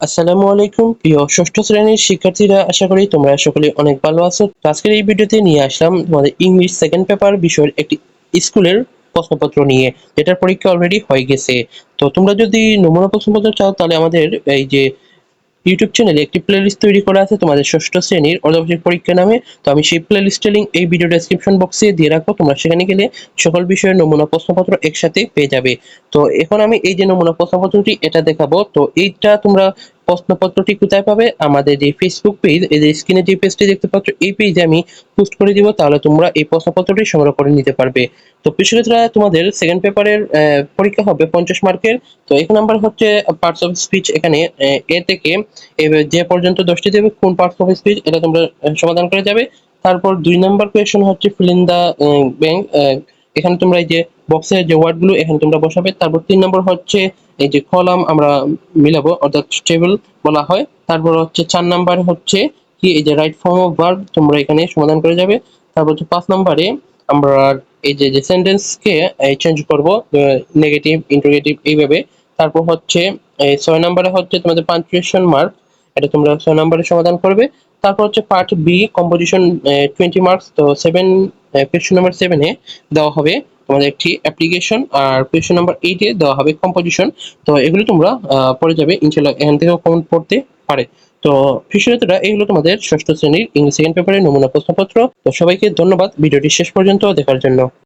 আসসালামু আলাইকুম, প্রিয় ষষ্ঠ শ্রেণির শিক্ষার্থীরা, আশা করি তোমরা সকলে অনেক ভালো আছো। আজকের এই ভিডিওতে নিয়ে আসলাম তোমাদের ইংলিশ সেকেন্ড পেপার বিষয়ের একটি স্কুলের প্রশ্নপত্র নিয়ে, যেটার পরীক্ষা অলরেডি হয়ে গেছে। তো তোমরা যদি নমুনা প্রশ্নপত্র চাও, তাহলে আমাদের এই যে ইউটিউব চ্যানেলে একটি প্লেলিস্ট তৈরি করা আছে তোমাদের ষষ্ঠ শ্রেণির অর্ধবার্ষিক পরীক্ষা নামে। তো আমি সেই প্লেলিস্টের লিঙ্ক এই ভিডিও ডেসক্রিপশন বক্সে দিয়ে রাখব। তোমরা সেখানে গেলে সকল বিষয়ের নমুনা প্রশ্নপত্র একসাথে পেয়ে যাবে। তো এখন আমি এই যে নমুনা প্রশ্নপত্রটি, এটা দেখাবো। তো এইটা তোমরা প্রশ্নপত্রটি কোথায় পাবে? আমাদের যে ফেসবুক পেজ এই যে স্ক্রিনে যে পেজটি দেখতে পাচ্ছ, এই পেজে আমি পোস্ট করে দিব, তাহলে তোমরা এই প্রশ্নপত্রটি সংগ্রহ করে নিতে পারবে। তো শিক্ষার্থীরা তোমাদের সেকেন্ড পেপারের পরীক্ষা হবে পঞ্চাশ মার্কের। তো এক নাম্বার হচ্ছে পার্টস অফ স্পিচ এখানে, এ থেকে যে পর্যন্ত দশটি দেবে, কোন পার্টস অফ স্পিচ এটা তোমরা সমাধান করে যাবে। তারপর দুই নাম্বার কোয়েশন হচ্ছে ফিল ইন দা ব্যাংক এখানে তোমরা এই যে বক্সের যে ওয়ার্ডগুলো এখানে তোমরা বসাবে, তারপর তিন নম্বর হচ্ছে এই যে কলাম আমরা মিলাবো, অর্থাৎ টেবিল বলা হয়। তারপর হচ্ছে চার নাম্বার হচ্ছে কি, এই যে রাইট ফর্ম অফ ভার্ব তোমরা এখানে সমাধান করে যাবে। তারপর হচ্ছে পাঁচ নাম্বারে আমরা এই যে যে সেন্টেন্সকে চেঞ্জ করব নেগেটিভ ইন্টারোগেটিভ এইভাবে। তারপর হচ্ছে ছয় নাম্বারে হচ্ছে তোমাদের পাঞ্চুয়েশন মার্ক এটা তোমরা ছয় নাম্বারে সমাধান করবে। তারপর হচ্ছে part B composition twenty marks তো সেভেন কোয়েশ্চন নাম্বার সেভেনে দেওয়া হবে তোমাদের একটি অ্যাপ্লিকেশন আর কোয়েশ্চন নাম্বার এইটে দেওয়া হবে কম্পোজিশন তো এগুলো তোমরা পড়ে যাবে ইনশাল্লাহ এখান থেকেও কমেন্ট পড়তে পারে। তো এই হলো তোমাদের ষষ্ঠ শ্রেণির ইংলিশ সেকেন্ড পেপারের নমুনা প্রশ্নপত্র। তো সবাইকে ধন্যবাদ। ভিডিওটি শেষ পর্যন্ত দেখার জন্য।